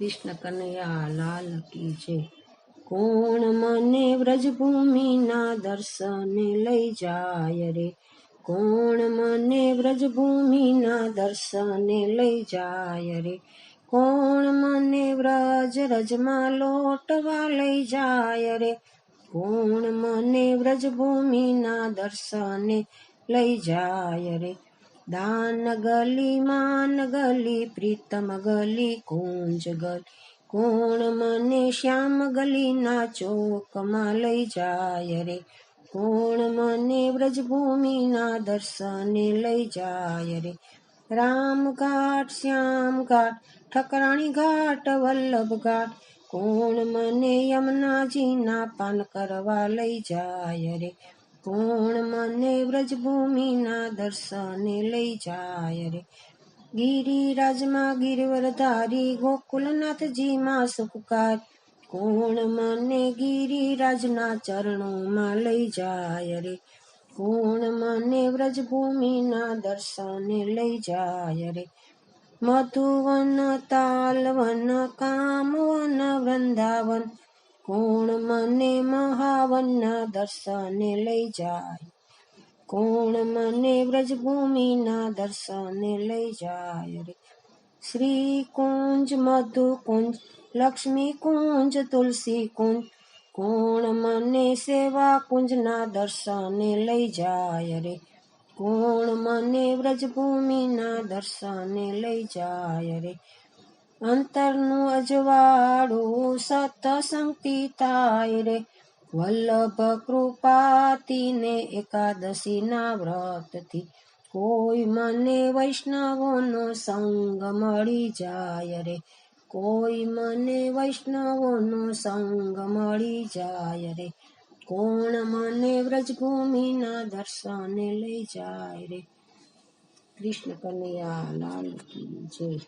કૃષ્ણ કનૈયા, લાલ કી જય. કોણ મને વ્રજભૂમિના દર્શને લઈ જાય રે? કોણ મને વ્રજભૂમિના દર્શને લઈ જાય રે? કોણ મને વ્રજ રજમાં લોટવા લઈ જાય રે? કોણ મને વ્રજભૂમિના દર્શને લઈ જાય રે? દાન ગલી માન ગલી પ્રીતમ ગલી કુંજ ગલી કોણ મને શ્યામ ગલીના ચોકમાં લઈ જાય રે કોણ મને વ્રજભૂમિના દર્શને લઈ જાય રે રામ ઘાટ શ્યામ ઘાટ ઠકરાણી ઘાટ વલ્લભ ઘાટ કોણ મને યમુનાજીના પાન કરવા લઈ જાય રે કોણ મને વ્રજભૂમિના દર્શને લઈ જાય રે? ગિરિરાજમાં ગિરવરધારી ગોકુલનાથજીમાં સુખકાર. કોણ મને ગિરિરાજના ચરણોમાં લઈ જાય રે? કોણ મને વ્રજભૂમિના દર્શને લઈ જાય રે? મધુવન, તાલવન, કામવન, વૃંદાવન કોણ મને મહાવનના દર્શને લઈ જાય? કોણ મને વ્રજભૂમિના દર્શને લઈ જાય રે? શ્રી કુંજ મધુ કુંજ લક્ષ્મી કુંજ તુલસી કુંજ કોણ મને સેવા કુંજના દર્શને લઈ જાય રે? કોણ મને વ્રજભૂમિના દર્શને લઈ જાય રે? અંતરનું અજવાળું સતસંગતી થાય રે. વલ્લભ કૃપાતીને એકાદશીના વ્રતથી કોઈ મને વૈષ્ણવોનો સંગ મળી જાય રે. કોઈ મને વૈષ્ણવોનો સંગ મળી જાય રે. કોણ મને વ્રજભૂમિના દર્શને લઈ જાય રે? કૃષ્ણ કનૈયા લાલ જય.